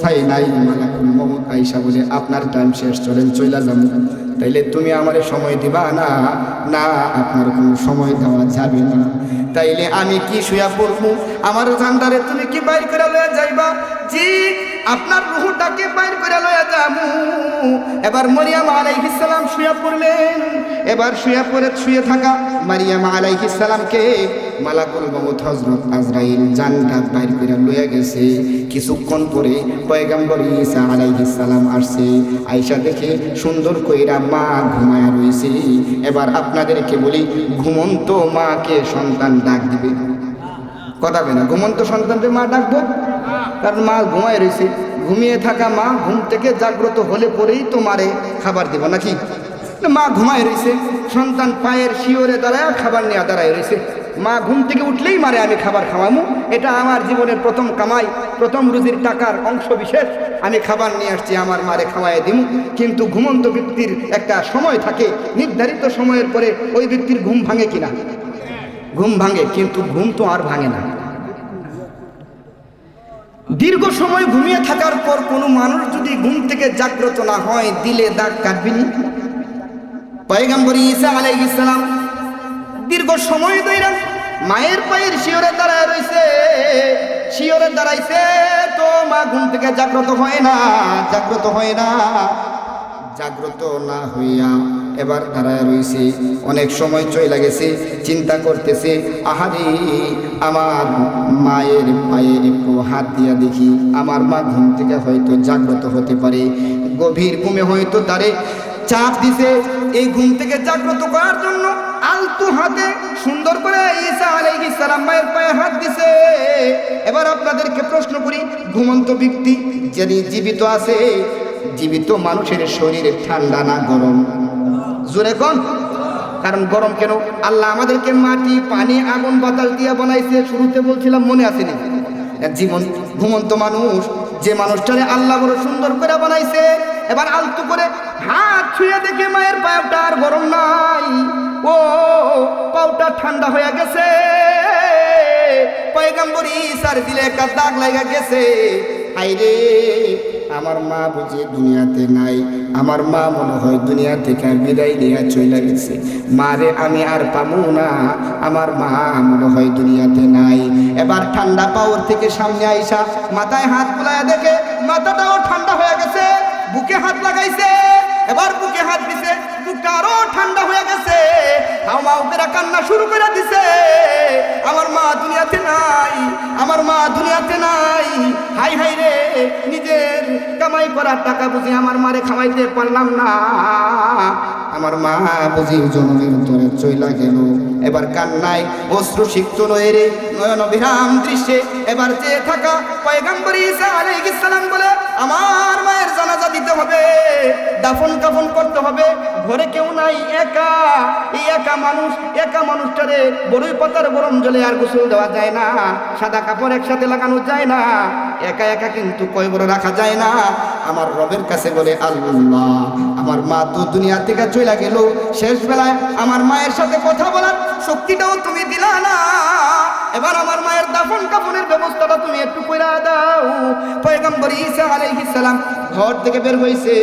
অবস্থায় নাই। আইসা বলে, আপনার টাইম শেষ, চলেন, চইলা যাব। তাইলে তুমি আমার সময় দিবা না? না, আপনার কোনো সময় দেওয়া যাবে না। তাইলে আমি কি শুয়া পড়ব? আমার ঝান্ডারে তুমি কি বাইর যাইবা? জি আপনার রুহুটাকে বাইর করে লয়া যাব। এবার মরিয়াম আলাইহিস সালাম শুয়া পড়লেন। এবার শুয়ে পড়ে শুয়ে থাকা মারিয়াম আলাইহিস সালামকে মালাকুল মমত হজরত আজরাইল জানটা বাইর করে লয়ে গেছে। কিছুক্ষণ পরে পয়গাম্বর ঈসা আলাইহিস সালাম আসছে। আয়সা দেখে সুন্দর কইরা মা ঘুমায়া রইছে এবার আপনাদেরকে বলি, ঘুমন্ত মাকে সন্তান ডাক দিবে। কথা না, ঘুমন্ত সন্তানকে মা ডাকবো? কারণ মা ঘুমায় রয়েছে। ঘুমিয়ে থাকা মা ঘুম থেকে জাগ্রত হলে পরেই তো মারে খাবার দিব, নাকি? মা ঘুমায় রয়েছে। সন্তান পায়ের শিওরে দাঁড়ায়, খাবার নেওয়া দাঁড়ায় রয়েছে। মা ঘুম থেকে উঠলেই মারে, আমি খাবার খাওয়ামু। এটা আমার জীবনের প্রথম কামাই, প্রথম রুজির টাকার অংশ বিশেষ আমি খাবার নিয়ে আসছি, আমার মারে খাওয়াই দিমু। কিন্তু ঘুমন্ত ব্যক্তির একটা সময় থাকে, নির্ধারিত সময়ের পরে ওই ব্যক্তির ঘুম ভাঙে কিনা? ঘুম ভাঙে, কিন্তু ঘুম তো আর ভাঙে না। দীর্ঘ সময় ঘুমিয়ে থাকার পর কোনো মানুষ যদি ঘুম থেকে জাগ্রত না হয়, দিলে দাগ কাটবিনি পয়গাম্বর ঈসা আলাইহিস সালাম দীর্ঘ সময় ধরে মায়ের পায়ের শিওরে দাঁড়ায় রইছে। শিওরে দাঁড়াইছে, তো মা ঘুম থেকে জাগ্রত হয় না, জাগ্রত হয় না। জাগ্রত না হইয়া এবার দাঁড়ায় রইছে। অনেক সময় চলে গেছে, চিন্তা করতেছে, আহারে, আমার মায়ের পায়ে একটু হাত দিয়া দেখি, আমার মা ঘুম থেকে হয়তো জাগ্রত হতে পারে। গভীর ঘুমে হয়তো তারে চাপ দিছে। এই ঘুম থেকে জাগ্রত করার জন্য আলতু হাতে সুন্দর করে ঈসা আলাইহিস সালাম মায়ের পায়ে হাত দিছে। এবার আপনাদেরকে প্রশ্ন করি, ঘুমন্ত ব্যক্তি যিনি জীবিত আছে, জীবিত মানুষের শরীরে ঠান্ডা না গরম? জোরে কন। কারণ গরম কেন? আল্লাহ আমাদেরকে মাটি, পানি, আগুন, বাতাস দিয়ে বানাইছে। শুরুতে বলছিলাম মনে আছে না জীবন ঘুমন্ত মানুষ, যে মানুষটারে আল্লাহ বড় সুন্দর করে বানাইছে, এবার আলতু করে হাত ছুঁয়ে দেখে মায়ের পাউটা আর গরম নাই। ও, পাউটা ঠান্ডা হয়ে গেছে। পয়গাম্বর ঈসার দিলে একটা দাগ লাগা গেছে। আইরে, আমার মা বুঝি দুনিয়াতে নাই। আমার মা মনে হয় দুনিয়া থেকে বিদায় নিয়ে চলে গেছে। মারে, আমি আর পাবো না। আমার মা মনে হয় দুনিয়াতে নাই। এবার ঠান্ডা পাওয়ার থেকে সামনে আইসা মাথায় হাত বুলায় দেখে, মাথাটাও ঠান্ডা হয়ে গেছে, বুকে হাত লাগাইছে। এবার বুকে হাত দিছে বুকটা আরও ঠান্ডা হয়ে গেছে। মাও কান্না শুরু করে দিছে। আমার মা দুনিয়াতে নাই, আমার মা দুনিয়াতে নাই। হাই হাই রে, নিজের কামাই করার টাকা বুঝি আমার মারে খাওয়াইতে পারলাম না। আমার মা বুঝি জনমের তোরে চইলা গেল। এবার কান্নায় অশ্রু সিক্ত নয় রে, নয়ন বিরাম দৃশ্যে। এবার চেয়ে থাকা পয়গাম্বর ঈসা আলাইহিস সালাম বলে, আমার মায়ের হবে দাফন কাফন করতে হবে। ঘরে কেউ নাই, একা। এই একা মানুষ, একা মানুষটারে বড়ই পাতার গরম জলে আর গোসল দেওয়া যায় না। সাদা কাপড় একসাথে লাগানো যায় না। একা একা কিন্তু কয় বড় রাখা যায় না। আমার রবের কাছে বলে, আল্লাহ, আমার মা তো দুনিয়া থেকে চলে গেল। শেষ বেলায় আমার মায়ের সাথে কথা বলার শক্তিটাও তুমি দিলা না। এবার আমার মায়ের দাফন কাফনের ব্যবস্থাটা তুমি একটু কইরা দাও। পয়গম্বর ঈসা আলাইহিস সালাম ঘর থেকে বের হইছে।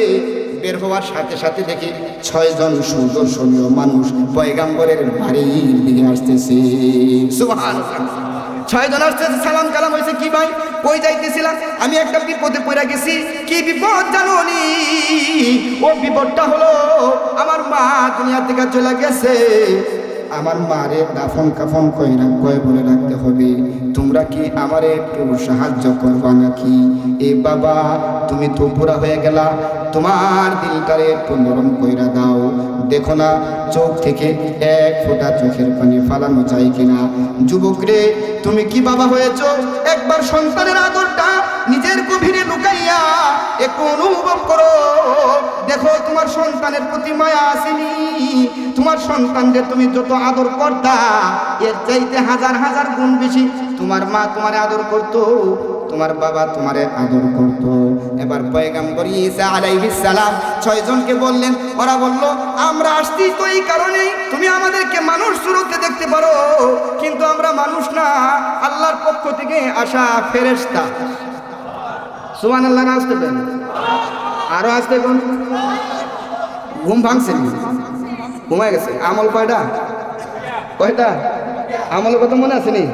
বের হওয়ার সাথে সাথে দেখি ছয়জন সুদর্শনীয় মানুষ পয়গাম্বরের বাড়ির দিকে আসতেছে। ছয় ছয়জন আসতেছে সালাম কালাম হয়েছে, কি ভাই, কই যাইতেছিলাম আমি একটা বিপদে পড়ে গেছি। কি বিপদ জানোনি? ও বিপদটা হলো আমার মা দুনিয়া থেকে চলে গেছে। আমার মারে দাফন কাফন কইরা কয় বলে রাখতে হবে। তোমরা কি আমারে একটু সাহায্য করবা নাকি? এ বাবা, তুমি তো পুরা হয়ে গেলা। তোমার দিলটারে একটু নরম কইরা দাও। দেখো না, চোখ থেকে এক ফোঁটা চোখের পানি ফালানো যায় কিনা। যুবক রে, তুমি কি বাবা হয়েছ? একবার সন্তানের আদরটা নিজের গভীরে লুকাইয়া একটু অনুভব করো। দেখো, তোমার সন্তানের প্রতি মায়া আসেনি। তোমার সন্তানদের তুমি যত আদর করতা, এর চাইতে হাজার হাজার গুণ বেশি তোমার মা তোমার আদর করতো, তোমার বাবা তোমারে আদর করত। এবার পয়গাম্বর ঈসা আলাইহিস সালাম ছয়জনকে বললেন, ওরা বলল, আমরা আসছি তো এই কারণেই তুমি আমাদেরকে মানুষ সুরতে দেখতে পারো, কিন্তু আমরা মানুষ না, আল্লাহর পক্ষ থেকে আসা ফেরেশতা। সুবান আল্লাহ না আসতে পেন আরও আসতে কোন ঘুম ভাঙছেন ঘুমায় গেছে। আমল কয়টা? কয়টা? আমলের কথা মনে আছে নি?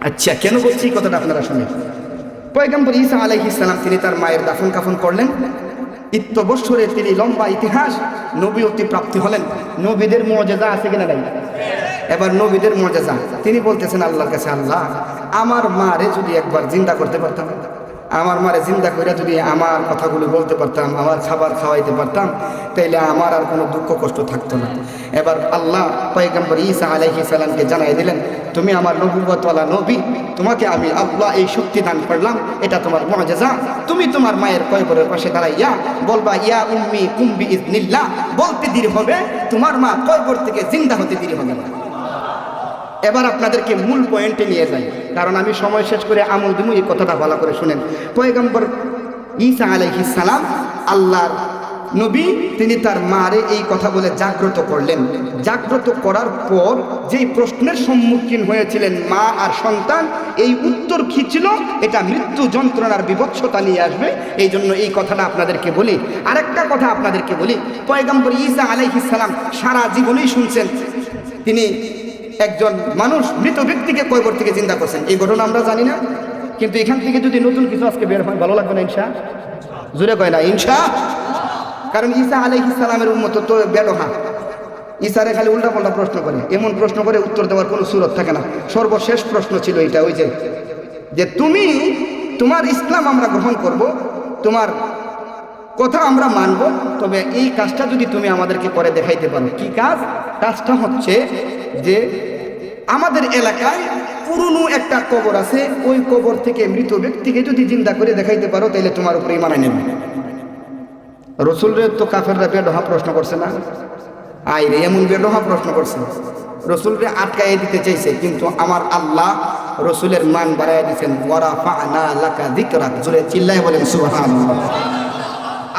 আচ্ছা কেন বলছি এই কথাটা আপনারা শুনে? পয়গম্বর ঈসা আলাইহিস সালাম, তিনি তার মায়ের দাফন কাফন করলেন। ইত্যবৎসরে তিনি লম্বা ইতিহাস নবীয়তি প্রাপ্তি হলেন। নবীদের মর্যাদা আছে কিনা নাই? এবার নবীদের মর্যাদা। তিনি বলতেছেন, আল্লাহর কাছে আল্লাহ, আমার মারে যদি একবার জিন্দা করতে পারতাম। আমার মারে জিন্দা করে যদি আমার কথাগুলো বলতে পারতাম, আমার খাবার খাওয়াইতে পারতাম, তাইলে আমার আর কোনো দুঃখ কষ্ট থাকতো না। এবার আল্লাহ পয়গম্বর ঈসা আলাইহি সালামকে জানাই দিলেন, তুমি আমার নবুবতওয়ালা নবী, তোমাকে আমি আল্লাহ এই শক্তি দান করলাম, এটা তোমার মজেজা তুমি তোমার মায়ের কয়বরের পাশে দাঁড়াইয়া বলবা, ইয়া উম্মি কুম্বি ইজনিল্লাহ বলতে দেরি হবে, তোমার মা কয়বর থেকে জিন্দা হতে দেরি হবে না। এবার আপনাদেরকে মূল পয়েন্টে নিয়ে যাই। কারণ আমি সময় শেষ করে আমল দিমু, এই কথাটা ভালো করে শুনেন। পয়গম্বর ঈসা আলাইহিস সালাম, আল্লাহর নবী, তিনি তার মারে এই কথা বলে জাগ্রত করলেন। জাগ্রত করার পর যেই প্রশ্নের সম্মুখীন হয়েছিলেন মা আর সন্তান, এই উত্তর কি ছিল? এটা মৃত্যু যন্ত্রণার বিভৎসতা নিয়ে আসবে। এই জন্য এই কথাটা আপনাদেরকে বলি। আরেকটা কথা আপনাদেরকে বলি। পয়গম্বর ঈসা আলাইহিস সালাম সারা জীবনেই শুনছেন। তিনি একজন মানুষ মৃত ব্যক্তিকে কয়বর থেকে চিন্তা করছেন। এই ঘটনা আমরা জানি না। কিন্তু এখান থেকে যদি নতুন কিছু আজকে বের হয়, ভালো লাগবে না ইনশা? জুড়ে কয় না, ইনশা? কারণ ঈসা আলাইহিস সালামের উন্মত তো বেডহা ঈসারে খালি উল্টা পাল্টা প্রশ্ন করে। এমন প্রশ্ন করে উত্তর দেওয়ার কোনো সুরত থাকে না। সর্বশেষ প্রশ্ন ছিল এটা ওই যে যে তুমি, তোমার ইসলাম আমরা গ্রহণ করব, তোমার কথা আমরা মানব, তবে এই কাজটা যদি তুমি আমাদেরকে করে দেখাইতে পারো। কি কাজ? কাজটা হচ্ছে যে আমাদের এলাকায় পুরনো একটা কবর আছে, ওই কবর থেকে মৃত ব্যক্তিকে যদি জিন্দা করে দেখাইতে পারো তাহলে তোমার উপরে মানে নেবে। রসুলের তো কাফেররা বেডহা প্রশ্ন করছে না। আই রে, এমন বেডহা প্রশ্ন করছে। রসুলরে আটকাইয়ে দিতে চাইছে, কিন্তু আমার আল্লাহ রসুলের মান বাড়াইয়া দিচ্ছেন ওরা ফা না লাকা দিকরাক জোরে চিল্লায় বলেন, সুবহানাল্লাহ।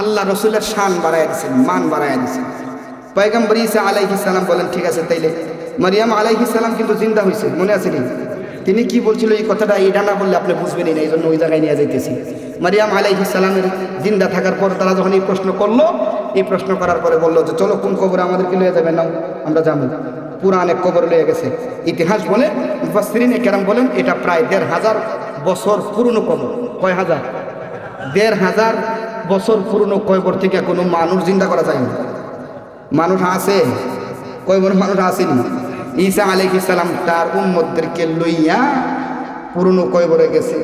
আল্লাহ রসুলের শান বাড়াই দিচ্ছেন মান বাড়াই দিচ্ছেন পয়গম্বর ইসা আলাইহি সালাম বলেন, ঠিক আছে, তাইলে। মারিয়াম আলাইহি সালাম কিন্তু জিন্দা হয়েছে মনে আছে নি? তিনি কি বলছিল এই কথাটা? এটা না বললে আপনি বুঝবেনই না এই জন্য ওই জায়গায় নিয়ে যাইতেছি। মারিয়াম আলাইহি সালামের জিন্দা থাকার পর তারা যখন এই প্রশ্ন করল, এই প্রশ্ন করার পরে বলল যে, চলো, কোন কবরে আমাদেরকে লয়ে যাবে না আমরা যাব। পুরানে কবর লয়ে গেছে। ইতিহাস বলে, মুফাসসিরিনে কেরাম বলেন, এটা প্রায় দেড় হাজার বছর পুরনো কবর। কয় হাজার? দেড় হাজার বছর পুরনো কয়বর থেকে কোনো মানুষ জিন্দা করা যায় না। মানুষ আছে, কয়বর মানুষ আসেনি। ঈসা আলাইহিস সালাম তার উম্মতদেরকে লইয়া পুরনো কয়বরে গেছে।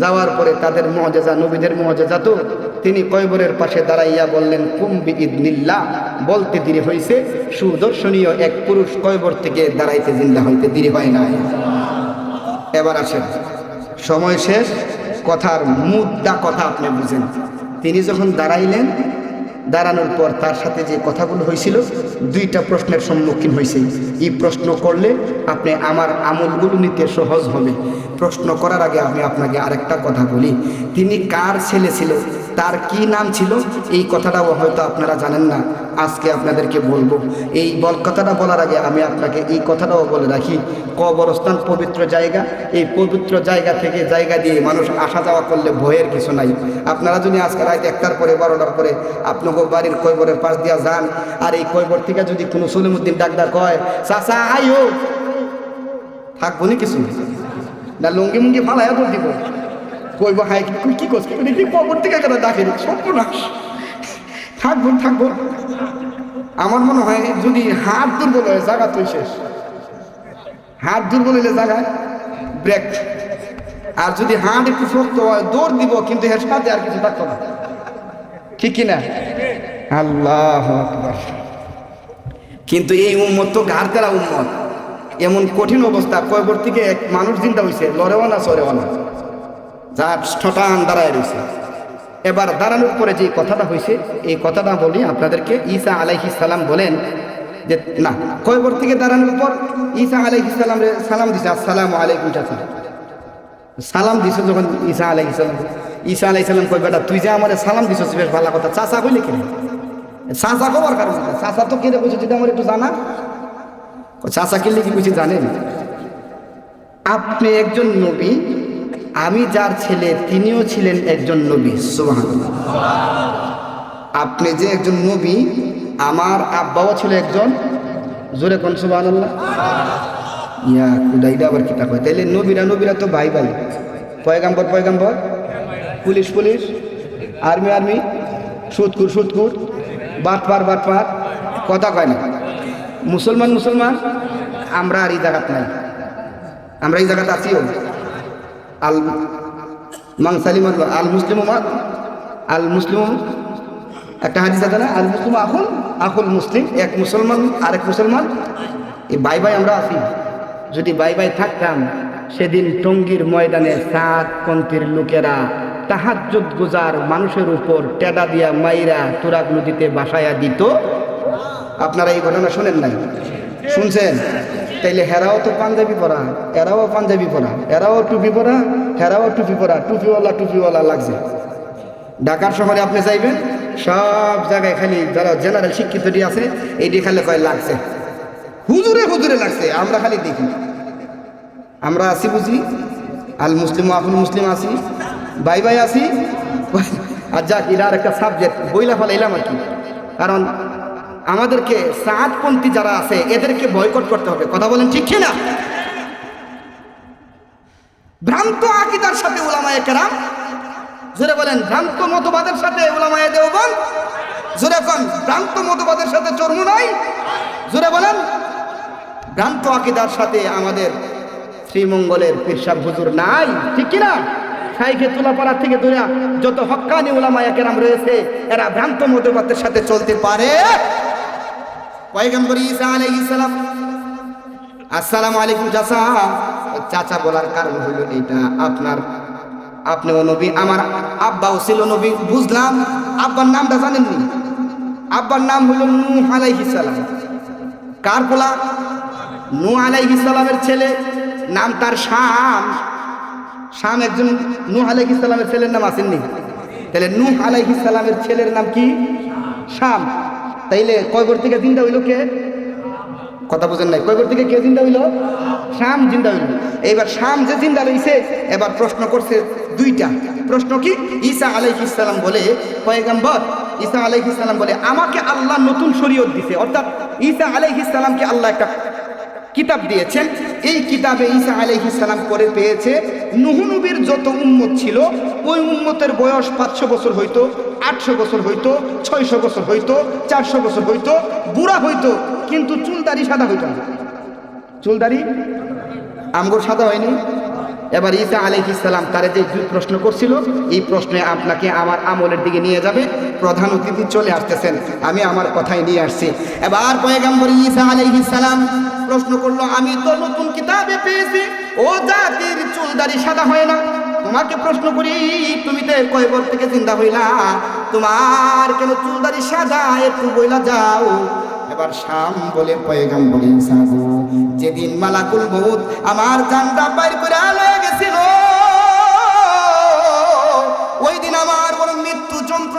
যাওয়ার পরে তাদের মজেজা, নবীদের মজেজা তো, তিনি কয়বরের পাশে দাঁড়াইয়া বললেন কুম্বি ইদনিল্লাহ বলতে দেরি হয়েছে সুদর্শনীয় এক পুরুষ কয়বর থেকে দাঁড়াইতে জিন্দা হইতে দেরি হয় নাই। এবার আসেন। সময় শেষ, কথার মুদ্রা কথা আপনি বুঝেন। তিনি যখন দাঁড়াইলেন, দাঁড়ানোর পর তার সাথে যে কথাগুলো হয়েছিল, দুইটা প্রশ্নের সম্মুখীন হয়েছে। এই প্রশ্ন করলে আপনি আমার আমলগুলো নিতে সহজ হবে। প্রশ্ন করার আগে আমি আপনাকে আরেকটা কথা বলি। তিনি কার ছেলে ছিল? তার কি নাম ছিল? এই কথাটাও হয়তো আপনারা জানেন না। আজকে আপনাদেরকে বলব। এই বল কথাটা বলার আগে আমি আপনাকে এই কথাটাও বলে রাখি। কবরস্থান পবিত্র জায়গা। এই পবিত্র জায়গা থেকে জায়গা দিয়ে মানুষ আসা যাওয়া করলে ভয়ের কিছু নাই। আপনারা যদি আজকে রাত একটার পরে, বারোটার পরে আপনাকে বাড়ির কৈবরের পাশ দিয়া যান, আর এই কৈবর থেকে যদি কোনো সলিমুদ্দিন ডাক্তার কয় চাষা আই হোক থাকব নি কিছু? না, লুঙ্গি মুঙ্গি ফালাইয়া দৌড় দিব। কইব, হাই কি কি করছ? কি কি কবর থেকে কেন ডাকে সর্বনাশ। থাকব থাকব আমার মনে হয় যদি হাত দুর্বল হয়, জায়গা তুই শেষ। হাত দুর্বল হইলে জায়গায় ব্রেক আর যদি হাত একটু শক্ত হয়, দৌড় দিব, কিন্তু এর সাথে আর কিছু থাকতো না। ঠিক কিনা? আল্লাহ কিন্তু এই উম্মত তো ঘাড় তেরা উম্মত। এমন কঠিন অবস্থা কয়বর থেকে এক মানুষ চিন্তা হয়েছে লড়েও না সরেও না। যা ঠটান দাঁড়ায় রয়েছে। এবার দাঁড়ানোর পরে যে কথাটা হয়েছে, এই কথাটা বলি আপনাদেরকে। ঈসা আলাইহি সালাম বলেন যে, না, কয়বর থেকে দাঁড়ানোর পর ঈসা আলাইহিস সালাম সালাম দিছে? আসসালামু আলাইকুম চাচা। সালাম দিছে যখন ঈসা আলাইহি সালাম। ঈসা আলাইহিস সালাম কই বেটা, তুই যে আমার সালাম দিছ বেশ ভালো কথা। চাচা কইলে কেন? চাচা কবার কারণ চাচা তো কেটে বলছে যদি আমার একটু জানা? চাচা কিনলে কি বুঝি জানেন? আপনি একজন নবী আমি যার ছেলে, তিনিও ছিলেন একজন নবী সুবাহ আপনি যে একজন নবী, আমার আব্বাও ছিল একজন, জোরে কোন সুবাহ ইয়া কুদাইটা আবার কিতা কয়? তাইলে নবীরা নবীরা তো ভাই ভাই। পয়গাম্বর পয়গাম্বর? Police police? Army army? সুদকুর সুদকুর বাটপার বাটপার কথা কয় না। মুসলমান মুসলমান? আমরা আর এই জায়গাত নাই। আমরা এই জায়গাতে আছিও আল মাংসালিম আল মুসলিম আল মুসলিম একটা হাদিস আছে না? আল মুসলিম আকুল আকুল মুসলিম, এক মুসলমান, আরেক মুসলমান। এই বাই বাই আমরা আছি। যদি বাই বাই থাকতাম, সেদিন টঙ্গীর ময়দানে সাত পন্থীর লোকেরা তাহাজ্জুদ গুজার মানুষের উপর টেডা দিয়া মাইরা তুরাগ নদীতে বাসায়া দিত। আপনারা এই ঘটনা শোনেন নাই? শুনছেন? তাইলে হেরাও তো পাঞ্জাবি পরা, এরাও পাঞ্জাবি পরা, এরাও টুপি পরা, হেরাও টুপি পরা, টুপিওয়ালা টুপিওয়ালা লাগছে। ঢাকার শহরে আপনি যাইবেন, সব জায়গায় খালি যারা জেনারেল শিক্ষিতটি আছে এইটি খালি কয় লাগছে। হুজুরে হুজুরে লাগছে, আমরা খালি দেখি। আমরা আছি বুঝি, আল মুসলিম আফুল মুসলিম আছি, বাই বাই আছি। আর যাক এরা আর একটা সাবজেক্ট বইলা ফেলাইলাম আর কি। কারণ আমাদেরকে সাতপন্থী যারা আছে, এদেরকে বয়কট করতে হবে। কথা বলেন ঠিক কিনা? ভ্রান্ত আকিদার সাথে ওলামায়ে কেরাম, জোরে বলেন, ভ্রান্ত মতবাদের সাথে ওলামায়ে দেওবন জোরে কন, ভ্রান্ত মতবাদের সাথে চর্ম নাই জোরে বলেন, ভ্রান্ত আকিদার সাথে আমাদের শ্রীমঙ্গলের পিরসাব হুজুর নাই, ঠিক কিনা? সাইকে তুলাপাড়া থেকে ধরে যত হক্কানি ওলামায়া কেরাম রয়েছে, এরা ভ্রান্ত মতবাদের সাথে চলতে পারে। পয়গম্বর ঈসা আলাইহিস সালাম। আসসালামু আলাইকুম চাচা। চাচা বলার কারণ হলো এইটা, আপনার আপনিও নবী, আমার আব্বাও ছিল নবী, বুঝলাম। আব্বার নামটা জানেননি? আব্বার নাম হলো নূহ আলাইহিস কার পোলা? নূহ আলাইহিস ছেলে। নাম তার শাম। শাম একজন নূহ আলাইহিস ছেলের নাম আসেননি। তাহলে নূহ আলাইহিস ছেলের নাম কি? শাম। তাইলে কয় ঘর থেকে জিন্দা হইল কে? কথা বুঝেন নাই। কয় ঘর থেকে কে জিন্দা হইল? শাম জিন্দা হইল। এবার শাম যে জিন্দা রইছে, এবার প্রশ্ন করছে দুইটা। প্রশ্ন কি? ঈসা আলাইহিস সালাম বলে, পয়গম্বর, ঈসা আলাইহিস সালাম বলে, আমাকে আল্লাহ নতুন শরীয়ত দিছে। অর্থাৎ ঈসা আলাইহিস সালামকে আল্লাহ একটা কিতাব দিয়েছেন। এই কিতাবে ঈসা সালাম করে পেয়েছে নুহনবীর যত উন্মত ছিল, ওই উম্মতের বয়স পাঁচশো বছর হইতো, আটশো বছর হইতো, ছয়শো বছর হইতো, চারশো বছর হইতো, বুড়া হইতো, কিন্তু চুলদারি সাদা হইত না। চুলদারি? আমগর সাদা হয়নি? এবার ঈসা আলাইহিস সালাম তারে যে প্রশ্ন করছিল, এই প্রশ্নে আপনাকে আমার আমলের দিকে নিয়ে যাবে। প্রধান অতিথি চলে আসতেছেন, আমি আমার কথাই নিয়ে আসছি। এবার পয়গাম্বর ঈসা আলাইহিস সালাম প্রশ্ন করল, আমি তো নতুন কিতাবে পেয়েছি, ও জাতির চুলদারি সাদা হয় না। তোমাকে প্রশ্ন করি, তুমি তো কয়বর থেকে চিন্তা হইলা? তোমার কেন চুলদারি সাদা? একটু বইলা যাও। এবার শাম বলে, পয়গাম্বর গো, যেদিন মালাকুল মউত আমার জানটা বাইর করে লয়ে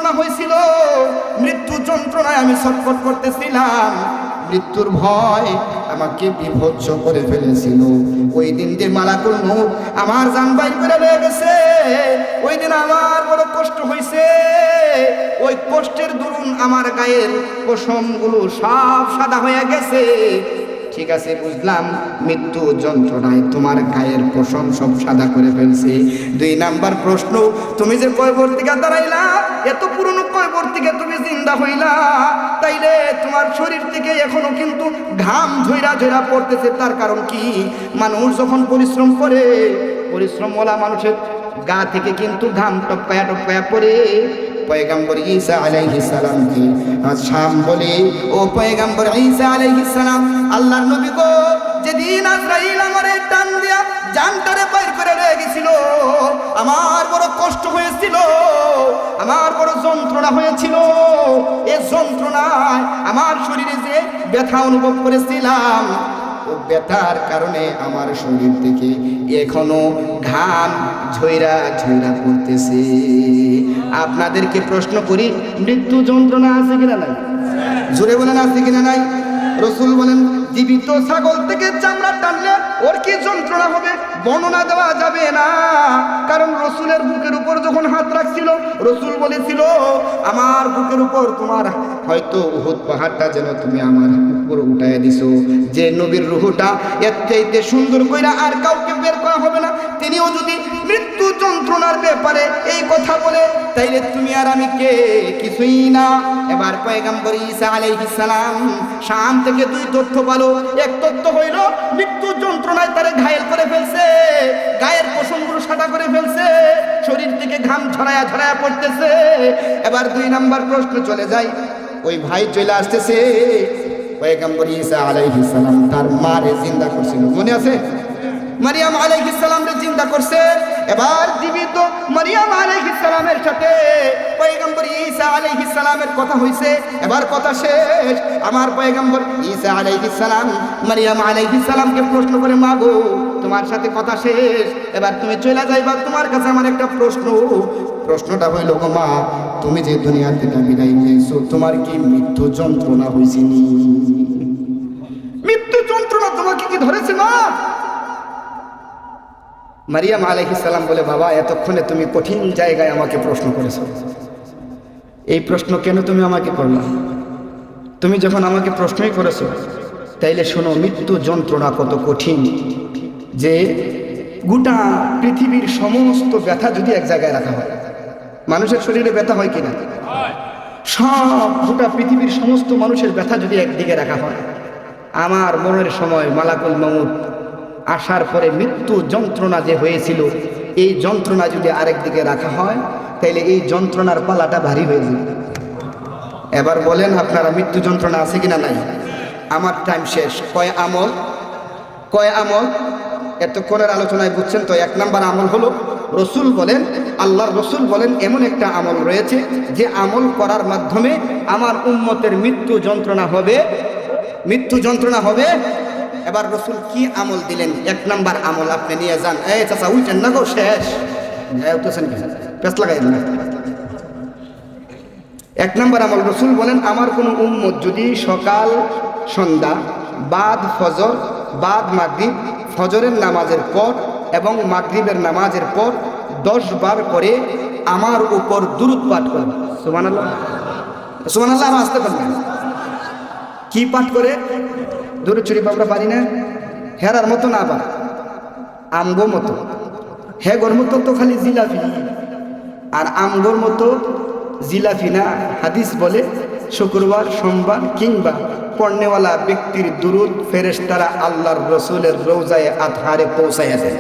যন্ত্রণা হয়েছিল। মৃত্যু যন্ত্রণায় আমি ছটফট করতেছিলাম। মৃত্যুর ভয় আমাকে বিভৎস করে ফেলেছিল। ওই দিন যে মালাকুল মউত আমার জান বাইর করে লয়ে গেছে, ওই দিন আমার বড় কষ্ট হয়েছে ওই কষ্টের দরুন আমার গায়ের পশমগুলো সব সাদা হয়ে গেছে। ঠিক আছে, বুঝলাম মৃত্যু যন্ত্রণায় তোমার গায়ের পশম সব সাদা করে ফেলছে। দুই নাম্বার প্রশ্ন, তুমি যে কয়বর্তিকা দাঁড়াইলা এত পুরনো কয়বর্তিকা তুমি জিন্দা হইলা, তাইলে তোমার শরীর থেকে এখনও কিন্তু ঘাম ঝইরা ঝইরা পড়তেছে। তার কারণ কি? মানুষ যখন পরিশ্রম করে পরিশ্রম পরিশ্রমওয়ালা মানুষের গা থেকে কিন্তু ঘাম টপকায়া টপকায়া পড়ে। পয়গাম্বর ঈসা আলাইহিস সালামকে শাম বলে, ও পয়গাম্বর ঈসা আলাইহিস সালাম, আল্লাহর নবী গো, যেদিন আজরাইল আমারে টান দিয়া জানটারে যন্ত্রণা এ যন্ত্রণায় আমার শরীরে যে ব্যথা অনুভব করেছিলাম ব্যথার কারণে আমার শরীর থেকে এখনও ঘাম ঝইরা ঝইরা পড়তেছে। আপনাদেরকে প্রশ্ন করি, মৃত্যু যন্ত্রণা আছে কিনা নাই? জোরে বলেন, আছে কিনা নাই? রসুল বলেন জীবিত ছাগল থেকে চামড়া টানলে ওর কি যন্ত্রণা হবে? বর্ণনা দেওয়া যাবে না। কারণ রসুলের বুকের উপর যখন হাত রাখছিল, রসুল বলেছিল, আমার বুকের উপর তোমার হয়তো উহুদ পাহাড়টা যেন তুমি আমার উপর উঠাই দিছো। যে নবীর রুহুটা এর চাইতে সুন্দর কইরা আর কাউকে বের করা হবে না। তিনিও যদি মৃত্যু যন্ত্রণার ব্যাপারে এই কথা বলে, তাইলে তুমি আর আমি কে? কিছুই না। এবার পয়গাম্বর ঈসা আলাইহিস সালাম শাম থেকে দুই তথ্য পালো। এক তথ্য হইল, মৃত্যু যন্ত্রণায় তারে ঘায়েল করে ফেলছে, গায়ের পশমগুলো সাদা করে ফেলছে, শরীর থেকে ঘাম ছড়ায়া ঝরায়া পড়তেছে। এবার দুই নাম্বার প্রশ্ন চলে যায়, ওই ভাই চলে আসতেছে। পয়গাম্বর ঈসা আলাইহিস সালাম তার মারে জিন্দা করছিল। মনে আছে? মারিয়াম আলাইহিস সালামরে চিন্তা করছে। এবার জীবিত মারিয়াম আলাইহিস সালামের সাথে পয়গম্বর ঈসা আলাইহিস সালামের কথা হইছে। এবার কথা শেষ। আমার পয়গম্বর ঈসা আলাইহিস সালাম মারিয়াম আলাইহিস সালামকে প্রশ্ন করে, মাগো, তোমার সাথে কথা শেষ। এবার তুমি চলে যাইবা, তোমার কাছে আমার একটা প্রশ্ন। প্রশ্নটা হইল, গো মা, তুমি যে দুনিয়া থেকে বিদায় নিয়েছো, তোমার কি মৃত্যু যন্ত্রণা হয়েছিনি মৃত্যু যন্ত্রণা তোমাকে কি ধরেছে মা? মারিয়াম আলাইহিস সালাম বলে, বাবা, এতক্ষণে তুমি কঠিন জায়গায় আমাকে প্রশ্ন করেছ। এই প্রশ্ন কেন তুমি আমাকে করলা? তুমি যখন আমাকে প্রশ্নই করেছ, তাইলে শোনো, মৃত্যু যন্ত্রণা কত কঠিন যে গোটা পৃথিবীর সমস্ত ব্যথা যদি এক জায়গায় রাখা হয়, মানুষের শরীরে ব্যথা হয় কিনা? সব গোটা পৃথিবীর সমস্ত মানুষের ব্যথা যদি একদিকে রাখা হয়, আমার মনের সময় মালাকুল মামুদ আসার পরে মৃত্যু যন্ত্রণা যে হয়েছিল, এই যন্ত্রণা যদি আরেক দিকে রাখা হয় তাহলে এই যন্ত্রণার পালাটা ভারী হয়ে যাবে। এবার বলেন, আপনারা মৃত্যু যন্ত্রণা আছে কিনা নাই? আমার টাইম শেষ। কয় আমল? কয় আমল? এতক্ষণের আলোচনায় বুঝছেন তো, এক নাম্বার আমল হলো, রসুল বলেন, আল্লাহর রসুল বলেন, এমন একটা আমল রয়েছে যে আমল করার মাধ্যমে আমার উম্মতের মৃত্যু যন্ত্রণা হবে। মৃত্যু যন্ত্রণা হবে এবার রসুল কি আমল দিলেন? এক নাম্বার আমল আপনি নিয়ে যান। এই চাচা, উঠেন না গো, শেষ। পেঁচ লাগাই এক নম্বর আমল, রসুল বলেন, আমার কোনো উম্মত যদি সকাল, সন্ধ্যা, বাদ ফজর, বাদ মাগরিব, ফজরের নামাজের পর এবং মাগরিবের নামাজের পর দশ বার করে আমার উপর দূরত পাঠ করেন। সুমান আল্লাহ সুমান আল্লাহ আসতে পারবেন কি পাঠ করে? দূরে চুরি আমরা পারি না, হেরার মতো না আবার আমগো মতো। হে গোর মতো তো খালি জিলাপি। আর আমগোর মতো জিলাপি না, হাদিস বলে, শুক্রবার, সোমবার কিংবা পণ্যওয়ালা ব্যক্তির দুরুদ ফেরেশতারা আল্লাহর রসুলের রোজায় আধারে পৌঁছাইয়া দেয়।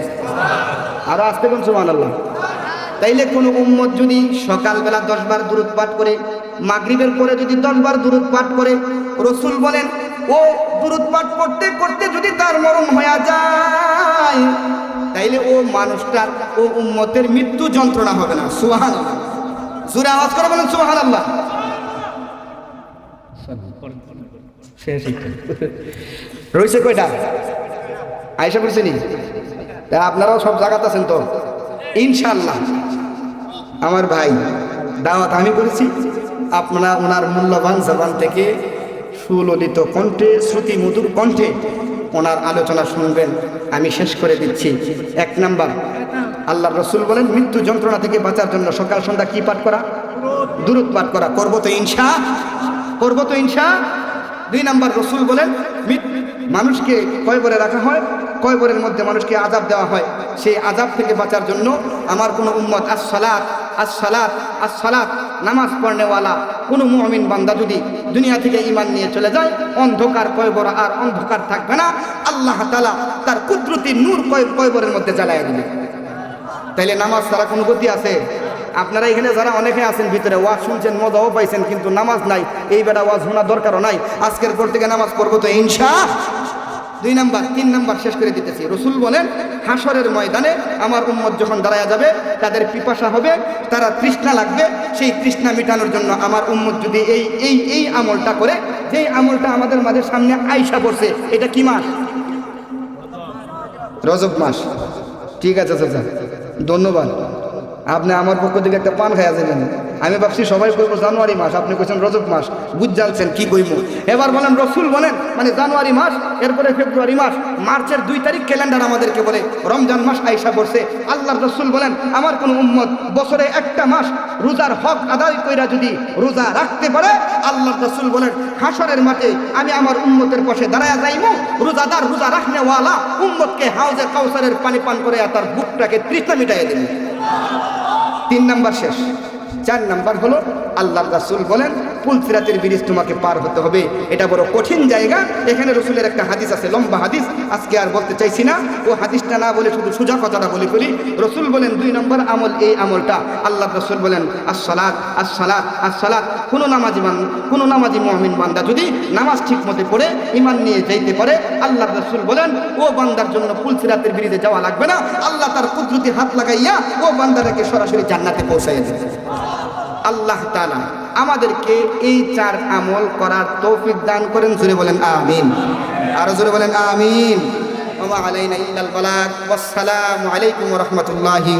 আরও আসতে কোন সুমান আল্লাহ তাইলে কোনো উম্মত যদি সকালবেলা দশবার দূরত পাঠ করে, মাগরিবের পরে যদি দশবার দূরত পাঠ করে, রসুল বলেন ও দূরত পাঠ করতে করতে যদি তার মরণ হয়ে যায়, তাইলে ও মানুষটার ও উম্মতের মৃত্যু যন্ত্রণা হবে না। সুহান সুরে আওয়াজ করে বলেন সুহান আল্লাহ রয়েছে কয়টা? আয়সা করছে তা আপনারাও সব জায়গাতে আছেন তো? ইনশাল্লাহ আমার ভাই, দাওয়াত আমি করেছি। আপনারা ওনার মূল্যবান জবান থেকে সুললিত কণ্ঠে শ্রুতি মধুর কণ্ঠে ওনার আলোচনা শুনবেন। আমি শেষ করে দিচ্ছি। এক নাম্বার আল্লাহ রসুল বলেন, মৃত্যু যন্ত্রণা থেকে বাঁচার জন্য সকাল সন্ধ্যা কি পাঠ করা? দূরত পাঠ করা। করব তো ইনসা করব তো ইনশা দুই নাম্বার, রসুল বলেন মানুষকে কয়বরে রাখা হয় কয়বরের মধ্যে মানুষকে আজাব দেওয়া হয়। সেই আজাব থেকে বাঁচার জন্য আমার কোনো উম্মত আস আস সালাত আস সালাত নামাজ পড়নেওয়ালা, কোনো মুমিন বান্দা যদি দুনিয়া থেকে ইমান নিয়ে চলে যায়, অন্ধকার কয়বর আর অন্ধকার থাকবে না। আল্লাহ তালা তার কুদরতি নূর কয় কয়বরের মধ্যে জ্বালায় দিবে। তাইলে নামাজ ছাড়া কোনো গতি আছে? আপনারা এখানে যারা অনেকে আছেন, ভিতরে ওয়াজ শুনছেন, মজাও পাইছেন, কিন্তু নামাজ নাই। এই বেটা ওয়াজ শোনা দরকারও নাই। আজকের পর থেকে নামাজ পড়ব তো ইনশা দুই নাম্বার, তিন নাম্বার শেষ করে দিতেছি। রসুল বলেন হাসরের ময়দানে আমার উম্মত যখন দাঁড়ায় যাবে, তাদের পিপাসা হবে, তারা তৃষ্ণা লাগবে, সেই তৃষ্ণা মেটানোর জন্য আমার উম্মত যদি এই এই এই আমলটা করে, যেই আমলটা আমাদের মাঝে সামনে আইসা পড়ছে, এটা কি মাস? রজব মাস। ঠিক আছে, চাচা। ধন্যবাদ। আপনি আমার পক্ষ থেকে একটা পান খাইয়া দিলেন আমি ভাবছি সবাই করব জানুয়ারি মাস, আপনি কইছেন রজব মাস। বুঝ জানছেন কি কইব। এবার বলেন, রসুল বলেন মানে জানুয়ারি মাস, এরপরে ফেব্রুয়ারি মাস, মার্চের দুই তারিখ ক্যালেন্ডার আমাদেরকে বলে, রমজান মাস আইসা পড়ছে। আল্লাহর রসুল বলেন, আমার কোন উম্মত বছরে একটা মাস রোজার হক আদায় কইরা যদি রোজা রাখতে পারে আল্লাহ রসুল বলেন হাসরের মাঠে আমি আমার উম্মতের পাশে দাঁড়ায় যাইমু, রোজাদার রোজা রাখনেওয়ালা উম্মতকে হাউজে কাউসারের পানি পান করে তার বুকটাকে তৃষ্ণা মিটাই দেবে তিন নাম্বার শেষ। চার নাম্বার হলো আল্লাহ রাসুল বলেন পুলসিরাতের ব্রিজ তোমাকে পার হতে হবে। এটা বড় কঠিন জায়গা। এখানে রসুলের একটা হাদিস আছে, লম্বা হাদিস। আজকে আর বলতে চাইছি না। ও হাদিসটা না বলে শুধু সোজা কথাটা বলে ফেলি। রসুল বলেন, দুই নম্বর আমল এই আমলটা। আল্লাহ রসুল বলেন, আসসালাত আসসালাত আসসালাত। কোনো নামাজি মান কোনো নামাজি মহমিন বান্দা যদি নামাজ ঠিক মতো পড়ে ইমান নিয়ে যাইতে পারে, আল্লাহ রসুল বলেন, ও বান্দার জন্য পুলসিরাতের ব্রিজে যাওয়া লাগবে না। আল্লাহ তার কুদরতি হাত লাগাইয়া ও বান্দাটাকে সরাসরি জান্নাতে পৌঁছাইয়া দেবে। আল্লাহ তালা আমাদেরকে এই চার আমল করার তৌফিক দান করেন। জুড়ে বলেন আমিন। আরও জুড়ে বলেন আমিন। ওমা আলাইকুম রাহমাতুল্লাহি